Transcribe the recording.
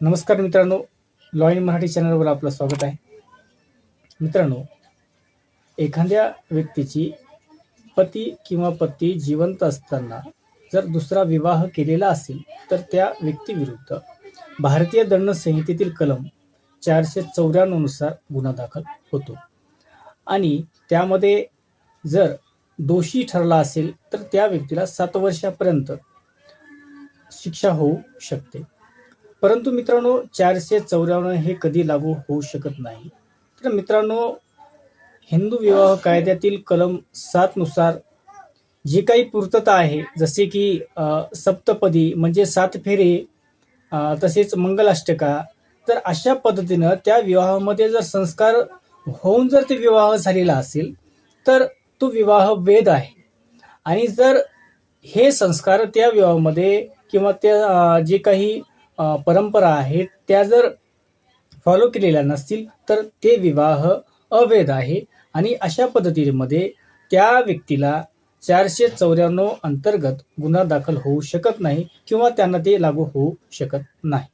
नमस्कार मित्रांनो law in Marathi चॅनलवर आपलं स्वागत आहे. मित्रांनो एखाद्या व्यक्तीची पती किंवा पती जिवंत असताना जर दुसरा विवाह केलेला असेल तर त्या व्यक्तीविरुद्ध भारतीय दंड संहितेतील कलम चारशे चौऱ्याण्णवनुसार गुन्हा दाखल होतो. आणि त्यामध्ये जर दोषी ठरला असेल तर त्या व्यक्तीला सात वर्षापर्यंत शिक्षा होऊ शकते. परंतु मित्रांनो चारशे चौऱ्याण्णव हे कधी लागू होऊ शकत नाही. तर मित्रांनो हिंदू विवाह कायद्यातील कलम सात नुसार जी काही पूर्तता आहे जसे की सप्तपदी म्हणजे सात फेरे तसेच मंगलाष्टका तर अशा पद्धतीनं त्या विवाहामध्ये जर संस्कार होऊन जर ते विवाह झालेला असेल तर तो विवाह वेद आहे. आणि जर हे संस्कार त्या विवाहामध्ये किंवा त्या जे काही परंपरा आहेत त्या जर फॉलो केलेल्या नसतील तर ते विवाह अवैध आहे. आणि अशा पद्धतीमध्ये त्या व्यक्तीला चारशे चौऱ्याण्णव अंतर्गत गुन्हा दाखल होऊ शकत नाही किंवा त्यांना ते लागू होऊ शकत नाही.